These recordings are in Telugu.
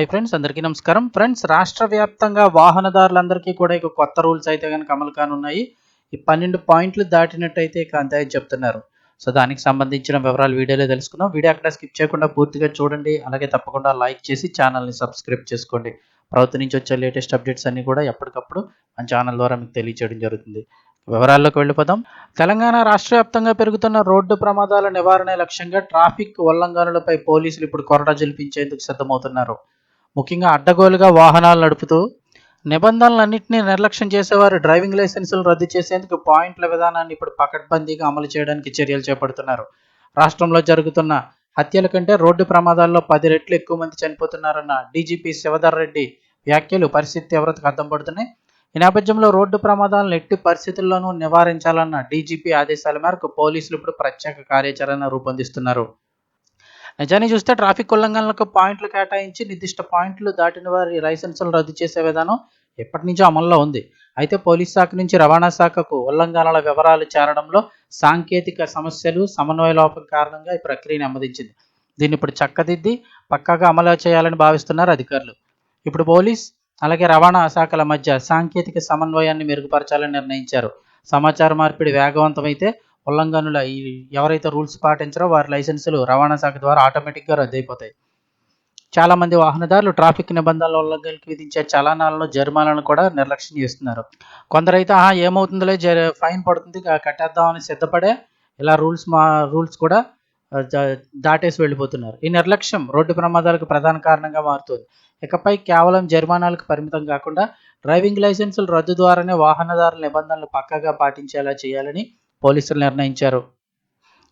హై ఫ్రెండ్స్ అందరికీ నమస్కారం. ఫ్రెండ్స్ రాష్ట్ర వ్యాప్తంగా వాహనదారులందరికీ కూడా ఇక కొత్త రూల్స్ అయితే కనుక అమలు కానున్నాయి. ఈ పన్నెండు పాయింట్లు దాటినట్టయితే ఇక అంతే అని చెప్తున్నారు. సో దానికి సంబంధించిన వివరాలు వీడియోలో తెలుసుకుందాం. వీడియో అక్కడ స్కిప్ చేయకుండా పూర్తిగా చూడండి. అలాగే తప్పకుండా లైక్ చేసి ఛానల్ని సబ్స్క్రైబ్ చేసుకోండి. ప్రభుత్వం నుంచి వచ్చే లేటెస్ట్ అప్డేట్స్ అన్ని కూడా ఎప్పటికప్పుడు మన ఛానల్ ద్వారా మీకు తెలియచేయడం జరుగుతుంది. వివరాల్లోకి వెళ్ళిపోదాం. తెలంగాణ రాష్ట్ర వ్యాప్తంగా పెరుగుతున్న రోడ్డు ప్రమాదాల నివారణ లక్ష్యంగా ట్రాఫిక్ ఉల్లంఘనలపై పోలీసులు ఇప్పుడు కొరడా జల్పించేందుకు సిద్ధమవుతున్నారు. ముఖ్యంగా అడ్డగోలుగా వాహనాలు నడుపుతూ నిబంధనలన్నింటినీ నిర్లక్ష్యం చేసేవారు డ్రైవింగ్ లైసెన్సులు రద్దు చేసేందుకు పాయింట్ల విధానాన్ని ఇప్పుడు పకడ్బందీగా అమలు చేయడానికి చర్యలు చేపడుతున్నారు. రాష్ట్రంలో జరుగుతున్న హత్యల కంటే రోడ్డు ప్రమాదాల్లో పది రెట్లు ఎక్కువ మంది చనిపోతున్నారన్న డీజీపీ శివధర్ రెడ్డి వ్యాఖ్యలు పరిస్థితి తీవ్రతకు అద్దం పడుతున్నాయి ఈ నేపథ్యంలో రోడ్డు ప్రమాదాలను ఎట్టి పరిస్థితుల్లోనూ నివారించాలన్న డీజీపీ ఆదేశాల మేరకు పోలీసులు ఇప్పుడు ప్రత్యేక కార్యాచరణ రూపొందిస్తున్నారు. నిజాన్ని చూస్తే ట్రాఫిక్ ఉల్లంఘనలకు పాయింట్లు కేటాయించి నిర్దిష్ట పాయింట్లు దాటిన వారి లైసెన్సులు రద్దు చేసే విధానం ఎప్పటి నుంచో అమల్లో ఉంది. అయితే పోలీస్ శాఖ నుంచి రవాణా శాఖకు ఉల్లంఘనల వివరాలు చేరడంలో సాంకేతిక సమస్యలు సమన్వయ లోపం కారణంగా ఈ ప్రక్రియను నెమ్మదించింది దీన్ని ఇప్పుడు చక్కదిద్ది పక్కాగా అమలు చేయాలని భావిస్తున్నారు అధికారులు. ఇప్పుడు పోలీస్ అలాగే రవాణా శాఖల మధ్య సాంకేతిక సమన్వయాన్ని మెరుగుపరచాలని నిర్ణయించారు. సమాచార మార్పిడి వేగవంతమైతే ఉల్లంఘనుల ఈ ఎవరైతే రూల్స్ పాటించారో వారి లైసెన్సులు రవాణా శాఖ ద్వారా ఆటోమేటిక్గా రద్దయిపోతాయి. చాలామంది వాహనదారులు ట్రాఫిక్ నిబంధనల ఉల్లంఘనలకు విధించే చలనాలను జరిమానాలను కూడా నిర్లక్ష్యం చేస్తున్నారు. కొందరైతే ఆ ఏమవుతుందిలే జ ఫైన్ పడుతుంది కట్టేద్దామని సిద్ధపడే ఇలా రూల్స్ మా రూల్స్ కూడా దాటేసి వెళ్ళిపోతున్నారు. ఈ నిర్లక్ష్యం రోడ్డు ప్రమాదాలకు ప్రధాన కారణంగా మారుతుంది. ఇకపై కేవలం జరిమానాలకు పరిమితం కాకుండా డ్రైవింగ్ లైసెన్సుల రద్దు ద్వారానే వాహనదారుల నిబంధనలు పక్కగా పాటించేలా చేయాలని పోలీసులు నిర్ణయించారు.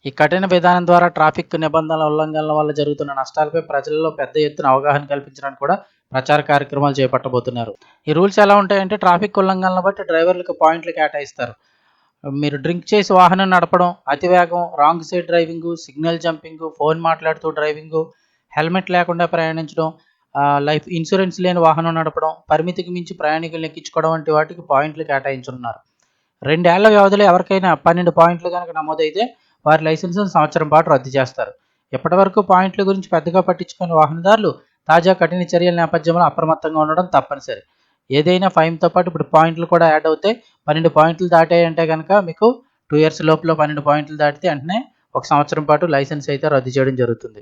ఈ కఠిన విధానం ద్వారా ట్రాఫిక్ నిబంధనల ఉల్లంఘనల వల్ల జరుగుతున్న నష్టాలపై ప్రజల్లో పెద్ద ఎత్తున అవగాహన కల్పించడానికి కూడా ప్రచార కార్యక్రమాలు చేపట్టబోతున్నారు. ఈ రూల్స్ ఎలా ఉంటాయంటే ట్రాఫిక్ ఉల్లంఘనలను బట్టి డ్రైవర్లకు పాయింట్లు కేటాయిస్తారు. మీరు డ్రింక్ చేసి వాహనం నడపడం అతివేగం wrong side driving signal jumping phone మాట్లాడుతూ డ్రైవింగ్ హెల్మెట్ లేకుండా ప్రయాణించడం లైఫ్ ఇన్సూరెన్స్ లేని వాహనం నడపడం పరిమితికి మించి ప్రయాణికులు ఎక్కించుకోవడం వంటి వాటికి పాయింట్లు కేటాయించున్నారు రెండేళ్ళ వ్యవధిలో ఎవరికైనా పన్నెండు పాయింట్లు కనుక నమోదైతే వారి లైసెన్స్ సంవత్సరం పాటు రద్దు చేస్తారు. ఇప్పటి వరకు పాయింట్ల గురించి పెద్దగా పట్టించుకుని వాహనదారులు తాజా కఠిన చర్యల నేపథ్యంలో అప్రమత్తంగా ఉండడం తప్పనిసరి. ఏదైనా ఫైన్తో పాటు ఇప్పుడు పాయింట్లు కూడా యాడ్ అవుతాయి పన్నెండు పాయింట్లు దాటాయంటే కనుక మీకు టూ ఇయర్స్ లోపల పన్నెండు పాయింట్లు దాటితే వెంటనే ఒక సంవత్సరం పాటు లైసెన్స్ అయితే రద్దు చేయడం జరుగుతుంది.